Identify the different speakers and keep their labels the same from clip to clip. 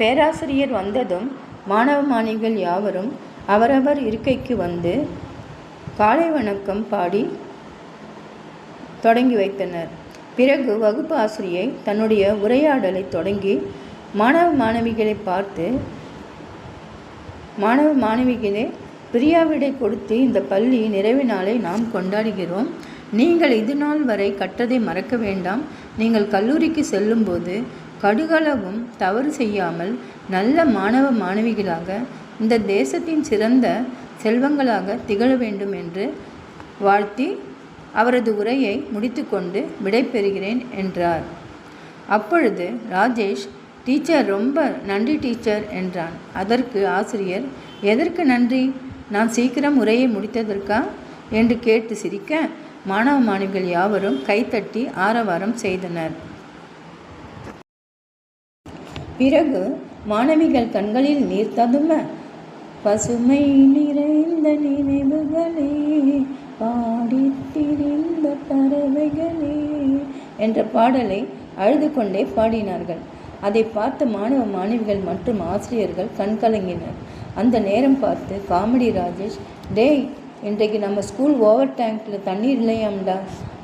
Speaker 1: பேராசிரியர் வந்ததும் மாணவ மாணவிகள் யாவரும் அவரவர் இருக்கைக்கு வந்து காலை வணக்கம் பாடி தொடங்கி வைத்தனர். பிறகு வகுப்பு ஆசிரியை தன்னுடைய உரையாடலை தொடங்கி மாணவ மாணவிகளை பார்த்து மாணவ மாணவிகளே பிரியாவிடை கொடுத்து இந்த பள்ளி நிறைவு நாளை நாம் கொண்டாடுகிறோம். நீங்கள் இது நாள் வரை கற்றதை மறக்க வேண்டாம். நீங்கள் கல்லூரிக்கு செல்லும்போது கடுகளவும் தவறு செய்யாமல் நல்ல மாணவ மாணவிகளாக இந்த தேசத்தின் சிறந்த செல்வங்களாக திகழ வேண்டும் என்று வாழ்த்தி அவரது உரையை முடித்துக்கொண்டு விடைபெறுகிறேன் என்றார். அப்பொழுது ராஜேஷ் டீச்சர் ரொம்ப நன்றி டீச்சர் என்றான். அதற்கு ஆசிரியர் எதற்கு நன்றி? நான் சீக்கிரம் உரையை முடித்ததற்கா? என்று கேட்டு சிரிக்க மாணவ மாணவிகள் யாவரும் கைத்தட்டி ஆரவாரம் செய்தனர். பிறகு மாணவிகள் கண்களில் நீர் ததும பசுமை நிறைந்த நினைவுகளே பாடித் திரிந்த பறவைகளே என்ற பாடலை அழுது கொண்டே பாடினார்கள். அதை பார்த்த மாணவ மாணவிகள் மற்றும் ஆசிரியர்கள் கண்கலங்கினர் அந்த நேரம் பார்த்து காமெடி ராஜேஷ் டேய் இன்றைக்கு நம்ம ஸ்கூல் ஓவர் டேங்க்கில் தண்ணீர் இல்லையாம்டா?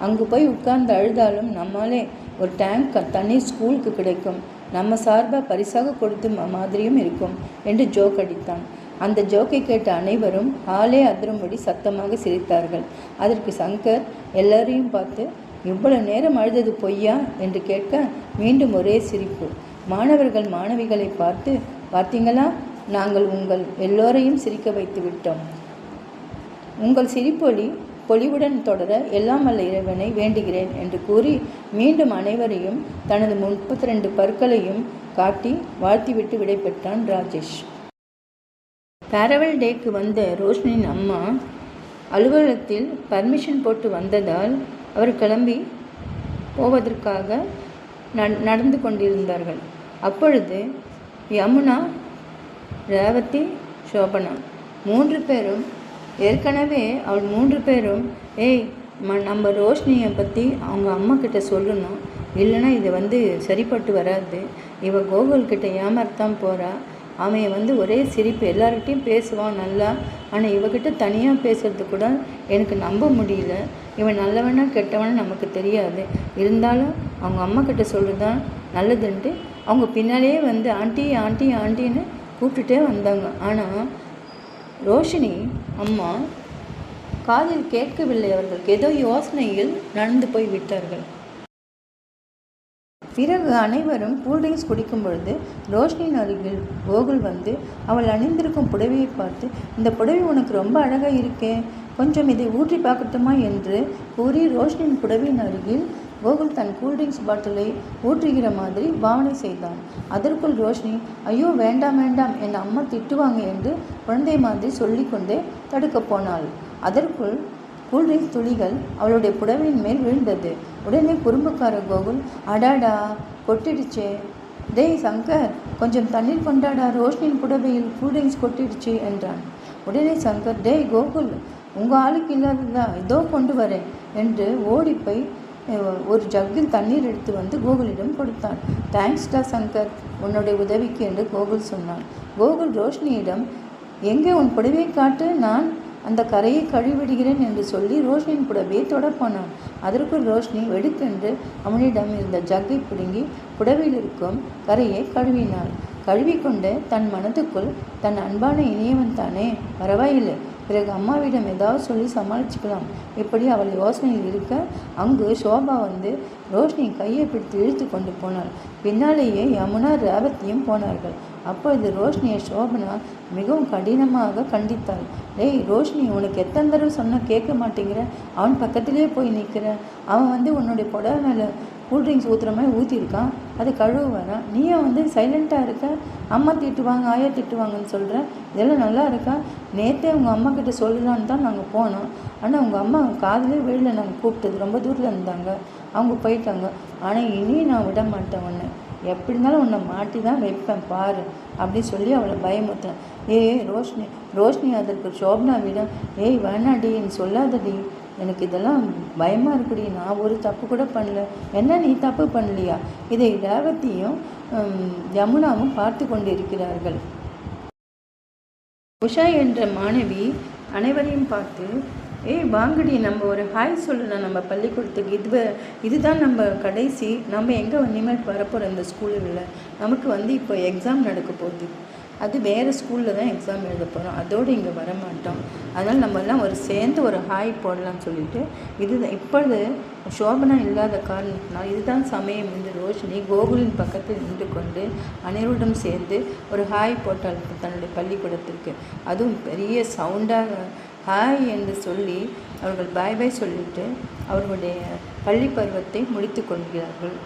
Speaker 1: அங்கே போய் உட்கார்ந்து அழுதாலும் நம்மாலே ஒரு டேங்க் தண்ணீர் ஸ்கூலுக்கு கிடைக்கும். நம்ம சார்பாக பரிசாக கொடுத்த மாதிரியும் இருக்கும் என்று ஜோக் அடித்தான். அந்த ஜோக்கை கேட்ட அனைவரும் ஆளே அதிரும்படி சத்தமாக சிரித்தார்கள். அதற்கு சங்கர் எல்லாரையும் பார்த்து இவ்வளவு நேரம் அழுதது பொய்யா? என்று கேட்க மீண்டும் ஒரே சிரிப்பு. மாணவர்கள் மாணவிகளை பார்த்து பார்த்தீங்களா? நாங்கள் உங்கள் எல்லோரையும் சிரிக்க வைத்து விட்டோம். உங்கள் சிரிப்பொலி பொலிவுடன் தொடர எல்லாம் வல்ல இறைவனை வேண்டுகிறேன் என்று கூறி மீண்டும் அனைவரையும் தனது முப்பத்தி ரெண்டு பற்களையும் காட்டி வாழ்த்திவிட்டு விடைபெற்றான் ராஜேஷ். பேரவல் டேக்கு வந்த ரோஷனின் அம்மா அலுவலகத்தில் பர்மிஷன் போட்டு வந்ததால் அவர் கிளம்பி போவதற்காக நடந்து கொண்டிருந்தார்கள். அப்பொழுது யமுனா ரேவதி சோபனா மூன்று பேரும் ஏற்கனவே அவள் மூன்று பேரும் ஏய் ம நம்ம ரோஷினியை பற்றி அவங்க அம்மா கிட்ட சொல்லணும். இல்லைன்னா இது வந்து சரிப்பட்டு வராது. இவ கோகுல் கிட்ட ஏமாத்தான் போகிறா அவன் வந்து ஒரே சிரிப்பு. எல்லார்கிட்டையும் பேசுவான் நல்லா. ஆனால் இவகிட்ட தனியாக பேசுறது கூட எனக்கு நம்ப முடியல. இவன் நல்லவனா கெட்டவனா நமக்கு தெரியாது. இருந்தாலும் அவங்க அம்மா கிட்ட சொல்கிறது தான் நல்லதுன்ட்டு அவங்க பின்னாலேயே வந்து ஆண்டி ஆண்டி ஆண்டின்னு கூப்பிட்டுட்டே வந்தாங்க. ஆனால் ரோஷினி அம்மா காதில் கேட்கவில்லை அவர்கள். ஏதோ யோசனையில் நடந்து போய் விட்டார்கள். பிறகு அனைவரும் கூல்ட்ரிங்க்ஸ் குடிக்கும் பொழுது ரோஷினியின் அருகில் கோகுல் வந்து அவள் அணிந்திருக்கும் புடவையை பார்த்து இந்த புடவை உனக்கு ரொம்ப அழகாக இருக்கே கொஞ்சம் இதை ஊற்றி பார்க்கட்டுமா? என்று கூறி ரோஷினியின் புடவையின் அருகில் கோகுல் தன் கூல்ட்ரிங்க்ஸ் பாட்டிலை ஊற்றுகிற மாதிரி பாவனை செய்தான். அதற்குள் ரோஷினி ஐயோ வேண்டாம் வேண்டாம் என் அம்மா திட்டுவாங்க என்று குழந்தை மாதிரி சொல்லிக்கொண்டே தடுக்கப் போனாள். அதற்குள் கூல்ட்ரிங்க்ஸ் துளிகள் அவளுடைய புடவையின் மேல் விழுந்தது. உடனே குறும்புக்கார கோகுல் அடாடா கொட்டிடுச்சே. டேய் சங்கர் கொஞ்சம் தண்ணீர் கொண்டாடா ரோஷினியின் புடவையில் கூல்ட்ரிங்க்ஸ் கொட்டிடுச்சு என்றான். உடனே சங்கர் டேய் கோகுல் உங்கள் ஆளுக்கு இல்லாததா? இதோ கொண்டு வரேன் என்று ஓடிப்போய் ஒரு ஜக்கில் தண்ணீர் எடுத்து வந்து கோகுலிடம் கொடுத்தான். தேங்க்ஸ்டா சங்கர். உன்னுடைய உதவிக்கு என்று கோகுல் சொன்னான். கோகுல் ரோஷினியிடம் எங்கே உன் புடவையை காட்டு? நான் அந்த கரையை கழுவிடுகிறேன் என்று சொல்லி ரோஷினியின் புடவையை தொடப் போனான் அதற்குள் ரோஷினி வெடுக்கென்று அவனிடம் இருந்த ஜக்கை பிடுங்கி புடவையில் இருக்கும் கரையை கழுவினாள். கழுவிக்கொண்டு தன் மனதுக்குள் தன் அன்பான இனியவன் தானே. பரவாயில்லை. பிறகு அம்மாவிடம் ஏதாவது சொல்லி சமாளிச்சுக்கலாம். இப்படி அவள் யோசனையில் இருக்க? அங்கு சோபா வந்து ரோஷினி கையை பிடித்து இழுத்து கொண்டு போனாள். பின்னாலேயே யமுனா ரேவதியும் போனார்கள். அப்பொழுது ரோஷினியை சோபனா மிகவும் கடினமாக கண்டித்தாள். டேய் ரோஷினி உனக்கு எத்தனை தடவை சொன்னால் கேட்க மாட்டேங்கிற? அவன் பக்கத்திலே போய் நிற்கிற. அவன் வந்து உன்னுடைய புடவை மேலே கூல்ட்ரிங்க்ஸ் ஊற்றுற மாதிரி ஊற்றிருக்கான் அது கழுவ வரான் நீயும் வந்து சைலண்ட்டாக இருக்க. அம்மா திட்டுவாங்க ஆயா திட்டுவாங்கன்னு சொல்கிற இதெல்லாம் நல்லா இருக்கா? நேற்றே உங்கள் அம்மா கிட்ட சொல்லலான்னு தான் நாங்கள் போனோம். ஆனால் உங்கள் அம்மா காதலே வெளியில் நாங்கள் கூப்பிட்டது. ரொம்ப தூரத்தில் இருந்தாங்க. அவங்க போயிட்டாங்க. ஆனால் இனி நான் விட மாட்டேன் உன்னை. எப்படி இருந்தாலும் உன்னை மாட்டி தான் வைப்பேன். பாரு. அப்படின்னு சொல்லி அவளை பயமுத்தேன் ஏய் ரோஷினி. ரோஷினி அதற்கு சோபனாவிடம் ஏய் வேணாடி நீ சொல்லாதடி எனக்கு இதெல்லாம் பயமாக இருக்குடி. நான் ஒரு தப்பு கூட பண்ணல. என்ன நீ தப்பு பண்ணலையா? இதை ரேவதியும் யமுனாவும் பார்த்து கொண்டு இருக்கிறார்கள் உஷா என்ற மாணவி அனைவரையும் பார்த்து ஏய் வாங்கடி நம்ம ஒரு ஹாய் சொல்லலாம். நம்ம பள்ளிக்கூடத்துக்கு இது இதுதான் நம்ம கடைசி. நம்ம எங்கே இனிமேல் வரப்போகிற இந்த ஸ்கூலில். நமக்கு வந்து இப்போ எக்ஸாம் நடக்க போகுது. அது வேறு ஸ்கூலில் தான் எக்ஸாம் எழுத போகிறோம் அதோடு இங்கே வர மாட்டோம் அதனால் நம்ம எல்லாம் ஒரு சேர்ந்து ஒரு ஹாய் போடலாம்னு சொல்லிட்டு இது இப்பொழுது சோபனா இல்லாத காரணத்தினால் இதுதான் சமயம் என்று ரோஷினி கோகுலின் பக்கத்தில் நின்று கொண்டு அனைவருடன் சேர்ந்து ஒரு ஹாய் போட்டால் தன்னுடைய பள்ளிக்கூடத்திற்கு. அதுவும் பெரிய சவுண்டாக ஹாய் என்று சொல்லி அவர்கள் பாய் பாய் சொல்லிட்டு அவர்களுடைய பள்ளி பருவத்தை முடித்து கொள்கிறார்கள்.